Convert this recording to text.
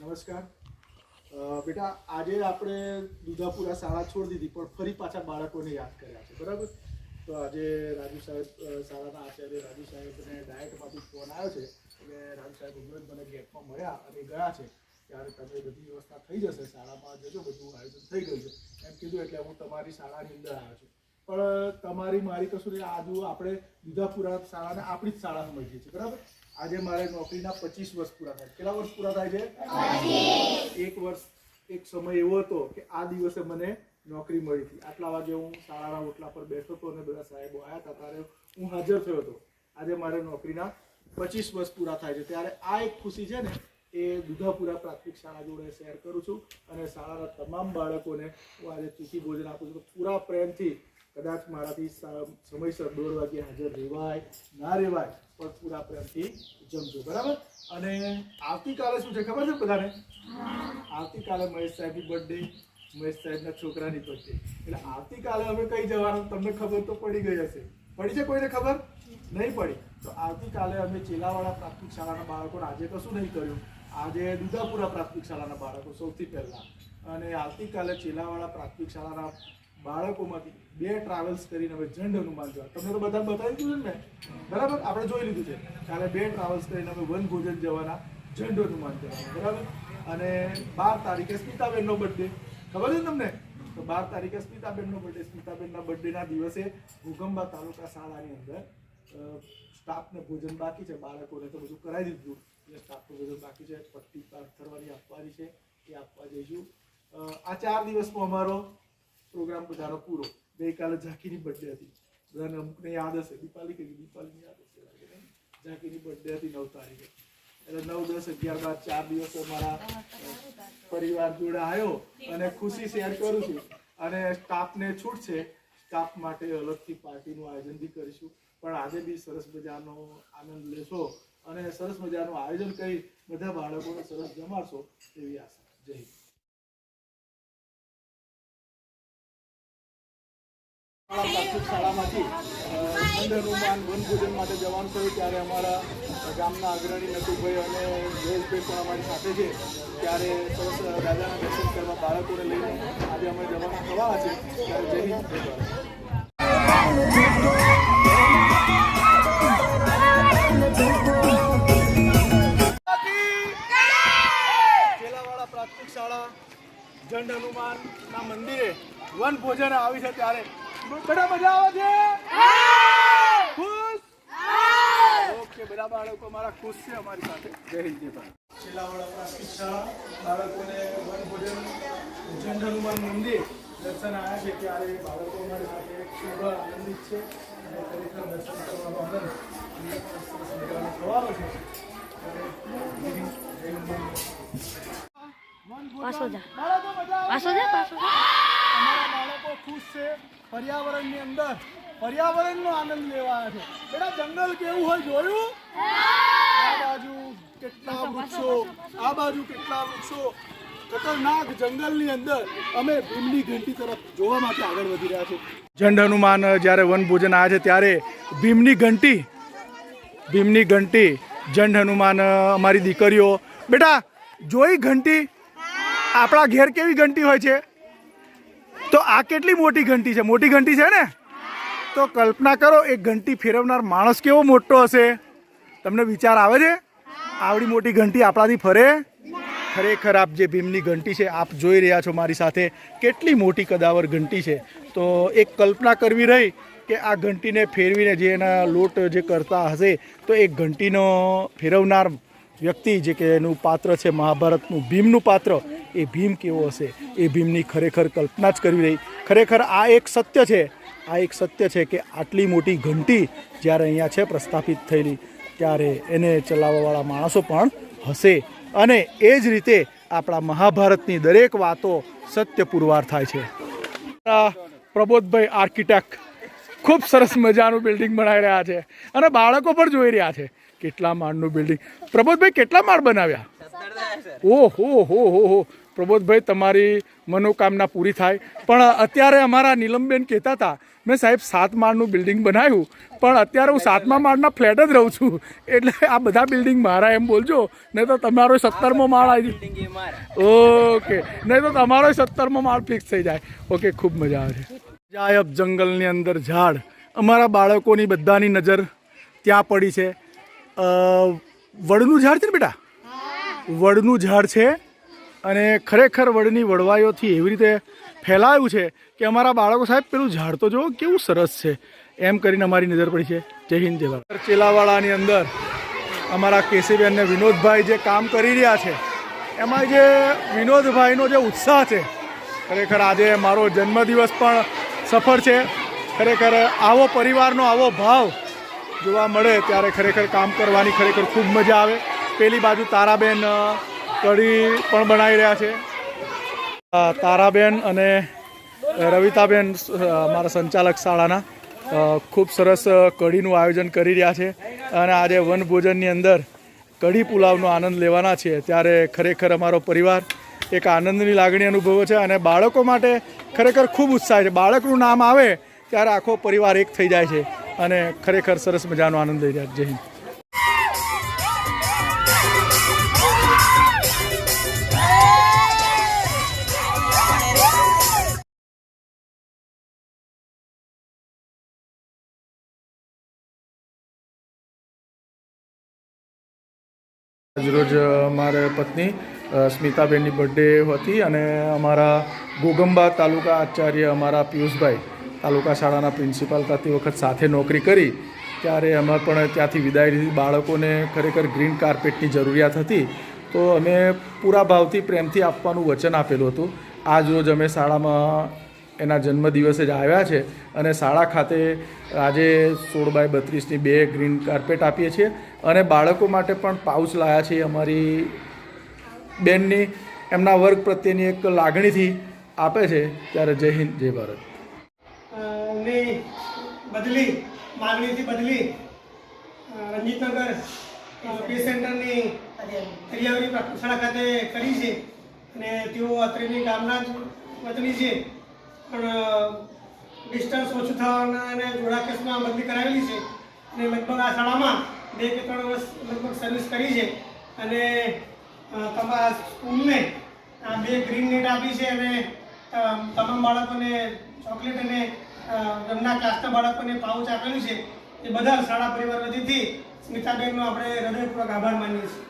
નમસ્કાર. બેટા, આજે આપણે દુધાપુરા શાળા છોડી દીધી, પણ ફરી પાછા બાળકોને યાદ કર્યા છે. બરાબર? તો આજે રાજુ સાહેબ શાળાના આચાર્ય રાજુ સાહેબને ડાયટમાંથી ફોન આવ્યો છે. એટલે રાજુ સાહેબ ઉમેદ મને ગેટમાં મળ્યા અને ગયા છે. ત્યારે તમે બધી વ્યવસ્થા થઈ જશે, શાળામાં જજો, બધું આયોજન થઈ ગયું છે. એમ કીધું એટલે હું તમારી શાળાની અંદર આવ્યો છું. પણ તમારી મારી કશું આજુ આપણે દુધાપુરા શાળાને આપણી જ શાળા સમજીએ છીએ. બરાબર? આજે મારે નોકરીના પચીસ વર્ષ પૂરા થાય. કેટલા વર્ષ પૂરા થાય છે? એક વર્ષ એક સમય એવો હતો કે આ દિવસે મને નોકરી મળી હતી. આટલા વાગે હું શાળાના ઓટલા પર બેઠો હતો અને બધા સાહેબો આવ્યા હતા. ત્યારે હું હાજર થયો હતો. આજે મારે નોકરીના પચીસ વર્ષ પૂરા થાય છે. ત્યારે આ એક ખુશી છે ને એ દુધાપુરા પ્રાથમિક શાળા જોડે શેર કરું છું અને શાળાના તમામ બાળકોને હું આજે તિથિ ભોજન આપું છું. પૂરા પ્રેમથી કદાચ મારાથી સમયસર દોઢ વાગે હાજર રહેવાય, ના રહેવાય, પણ પૂરા પ્રેમથી જમજો, બરાબર? અને આવતીકાલે શું છે ખબર છે બધાને? આવતીકાલે મહેશ સાહેબની બર્થડે મહેશ સાહેબના છોકરાની બર્થડે એટલે આવતીકાલે અમે કઈ જવાનું તમને ખબર તો પડી ગઈ હશે. પડી છે કોઈને ખબર? નહીં પડી. તો આવતીકાલે અમે ચેલાવાડા પ્રાથમિક શાળાના બાળકોને આજે કશું નહીં કર્યું. આજે દુધાપુરા પ્રાથમિક શાળાના બાળકો સૌથી પહેલા. અને આવતીકાલે ચેલાવાડા પ્રાથમિક શાળાના બાળકોમાંથી બે ટ્રાવેલ્સ કરીને અમે જંડ હનુમાન જવા. તમને તો બધા બતાવી દીધું ને બરાબર? આપણે જોઈ લીધું છે. કાલે બે ટ્રાવેલ્સ કરીને અમે વન ભોજન જવાના જંડ હનુમાન જવાના. બરાબર? અને બાર તારીખે સ્મિતાબેનનો બર્થડે ખબર છે તમને? તો બાર તારીખે સ્મિતાબેનનો બર્થડે સ્મિતાબેનના બર્થડેના દિવસે ભૂગંબા તાલુકા શાળાની અંદર સ્ટાફને ભોજન બાકી છે. બાળકોને તો બધું કરાવી દીધું. એટલે સ્ટાફનું ભોજન બાકી છે. પટ્ટી પાથરવાની આપવાની છે. એ આપવા જઈશું. આ ચાર દિવસમાં અમારો પ્રોગ્રામ બધાનો પૂરો. ગઈકાલે ઝાંકીની બર્થડે હતી. બધાને અમુકને યાદ હશે. દીપાલી કહી દીપાલીની યાદ હશે ઝાંકીની બર્થડે હતી નવ તારીખે. એટલે નવ, દસ, અગિયાર બાદ ચાર દિવસ મારા પરિવાર જોડે આવ્યો અને ખુશી શેર કરું છું. અને સ્ટાફને છૂટ છે સ્ટાફ માટે અલગથી પાર્ટીનું આયોજન બી કરીશું. પણ આજે બી સરસ મજાનો આનંદ લેશો અને સરસ મજાનું આયોજન કરી બધા બાળકોને સરસ જમાડશો એવી આશા. જય પ્રાથમિક શાળામાંથી અ, ખંડ હનુમાન વનભોજન માટે જવાનું થયું ત્યારે અમારા ગામના અગ્રણી નટુભાઈ અને અમારી સાથે છે. ત્યારે સરસ દાદાના દર્શન બાળકોને લઈને આજે અમે જવાના થવાના છે. પ્રાથમિક શાળા જંડ હનુમાન ના મંદિરે વન ભોજન આવી છે ત્યારે. બધા મજા આવે છે? ખુશ? ઓકે બધા બાળકો મારા ખુશ છે અમારી સાથે. જય હિન્દ જય ભારત. ચેલાવાડા પ્રાથમિક શાળા બાળકોને વન ભોજન હનુમાન મંદિર દર્શન આવ્યા છે ત્યારે બાળકો અમારી સાથે ખૂબ આનંદિત છે અને ખરેખર દર્શન કરવાનો આનંદ થવાનો છે. પાછો જા. પાછો જા પાછો જા. છે પર્યાવરણની અંદર. પર્યાવરણનો આનંદ લેવા છે. બેટા જંગલ કેવું હોય જોયું? આ બાજુ કેટલા વૃક્ષો આ બાજુ કેટલા વૃક્ષો? ખતરનાક જંગલની અંદર અમે ભીમની ઘંટી તરફ જોવા માટે આગળ વધી રહ્યા છે જંડ હનુમાન જ્યારે વનભોજન આવે છે ત્યારે ભીમની ઘંટી ભીમની ઘંટી જંડ હનુમાન અમારી દીકરીઓ. બેટા જોઈ ઘંટી? આપણા ઘેર કેવી ઘંટી હોય છે? તો આ કેટલી મોટી ઘંટી છે? મોટી ઘંટી છે ને? તો કલ્પના કરો એ ઘંટી ફેરવનાર માણસ કેવો મોટો હશે? તમને વિચાર આવે છે? આવડી મોટી ઘંટી આપણાથી ફરે? ખરેખર આપ જે ભીમની ઘંટી છે, આપ જોઈ રહ્યા છો મારી સાથે કેટલી મોટી કદાવર ઘંટી છે. તો એક કલ્પના કરવી રહી કે આ ઘંટીને ફેરવીને જે એના લોટ જે કરતા હશે, તો એક ઘંટીનો ફેરવનાર વ્યક્તિ, જે કે એનું પાત્ર છે મહાભારતનું ભીમનું પાત્ર એ ભીમ કેવો હશે? એ ભીમની ખરેખર કલ્પના જ કરવી રહી. ખરેખર આ એક સત્ય છે. આ એક સત્ય છે કે આટલી મોટી ઘંટી જ્યારે અહીંયા છે પ્રસ્થાપિત થયેલી, ત્યારે એને ચલાવવાવાળા માણસો પણ હશે. અને એ જ રીતે આપણા મહાભારતની દરેક વાતો સત્ય પુરવાર થાય છે. પ્રબોધભાઈ આર્કિટેક્ટ ખૂબ સરસ મજાનું બિલ્ડિંગ બનાવી રહ્યા છે. અને બાળકો પણ જોઈ રહ્યા છે. કેટલા માળનું બિલ્ડિંગ. પ્રબોધભાઈ, કેટલા માળ બનાવ્યા? ઓહો હો હો હો પ્રબોધભાઈ તમારી મનોકામના પૂરી થાય. પણ અત્યારે અમારા નીલમબેન કહેતા હતા મેં સાહેબ સાત માળનું બિલ્ડિંગ બનાવ્યું પણ અત્યારે હું સાતમા માળના ફ્લેટ જ રહું છું. એટલે આ બધા બિલ્ડિંગ મારા એમ બોલજો નહીં તો તમારો સત્તરમો માળ આવી ઓકે. નહીં તો તમારો સત્તરમો માળ ફિક્સ થઈ જાય. ઓકે ખૂબ મજા આવે. છે જાયબ જંગલની અંદર ઝાડ. અમારા બાળકોની બધાની નજર ત્યાં પડી છે. વડનું ઝાડ છે ને બેટા? વડનું ઝાડ છે અને ખરેખર વડની વડવાઈઓથી એવી રીતે ફેલાયું છે કે અમારા બાળકો સાહેબ, પેલું ઝાડ તો જો કેવું સરસ છે. એમ કરીને અમારી નજર પડી છે. જય હિન્દ, જય ભારત. ચેલાવાળાની અંદર અમારા કેસીબેન ને વિનોદભાઈ જે કામ કરી રહ્યા છે, એમાં જે વિનોદભાઈનો જે ઉત્સાહ છે, ખરેખર આજે મારો જન્મદિવસ પણ સફળ છે. ખરેખર આવો પરિવારનો આવો ભાવ જોવા મળે ત્યારે ખરેખર કામ કરવાની ખરેખર ખૂબ મજા આવે. પેલી બાજુ તારાબેન કઢી પણ બનાવી રહ્યા છે. તારાબેન અને રવિતાબેન મારા સંચાલક શાળાના ખૂબ સરસ કઢીનું આયોજન કરી રહ્યા છે. અને આજે વનભોજનની અંદર કઢી પુલાવનો આનંદ લેવાના છે. ત્યારે ખરેખર અમારો પરિવાર એક આનંદની લાગણી અનુભવે છે અને બાળકો માટે ખરેખર ખૂબ ઉત્સાહ છે. બાળકનું નામ આવે ત્યારે આખો પરિવાર એક થઈ જાય છે અને ખરેખર સરસ મજાનો આનંદ લઈ રહ્યા. જય હિન્દ. આજરોજ અમારે પત્ની સ્મિતાબેનની બર્થડે હતી અને અમારા ગોગંબા તાલુકા આચાર્ય અમારા પિયુષભાઈ તાલુકા શાળાના પ્રિન્સિપાલ થતી વખત સાથે નોકરી કરી. ત્યારે અમે પણ ત્યાંથી વિદાય લીધી. બાળકોને ખરેખર ગ્રીન કાર્પેટની જરૂરિયાત હતી. તો અમે પૂરા ભાવથી પ્રેમથી આપવાનું વચન આપેલું હતું. આજ રોજ અમે શાળામાં એના જન્મદિવસે જ આવ્યા છે અને શાળા ખાતે આજે સોળ બાય બત્રીસની બે ગ્રીન કાર્પેટ આપીએ છીએ અને બાળકો માટે પણ પાઉચ લાયા છીએ અમારી બેનની. એમના વર્ગ પ્રત્યેની એક લાગણીથી આપે છે. ત્યારે જય હિન્દ, જય ભારત. બદલી, માગણીથી બદલી રંજીતનગર રણજીતનગર સેન્ટરની હરિયાવરી પ્રાથમિક શાળા ખાતે કરી છે અને તેઓ અત્રેની ગામના જ વતની છે. પણ ડિસ્ટન્સ ઓછું થવાના અને જોડા કેસમાં બદલી કરાવેલી છે. અને લગભગ આ શાળામાં બે કે ત્રણ વર્ષ લગભગ સર્વિસ કરી છે. અને તમારા સ્કૂલને આ બે ગ્રીન નેટ આપી છે અને તમામ બાળકોને ચોકલેટ અને ગમના ક્લાસના બાળકોને પાઉચ આપેલું છે. એ બધા શાળા પરિવાર વતીથી સ્મિતાબેનનો આપણે હૃદયપૂર્વક આભાર માનીએ છીએ.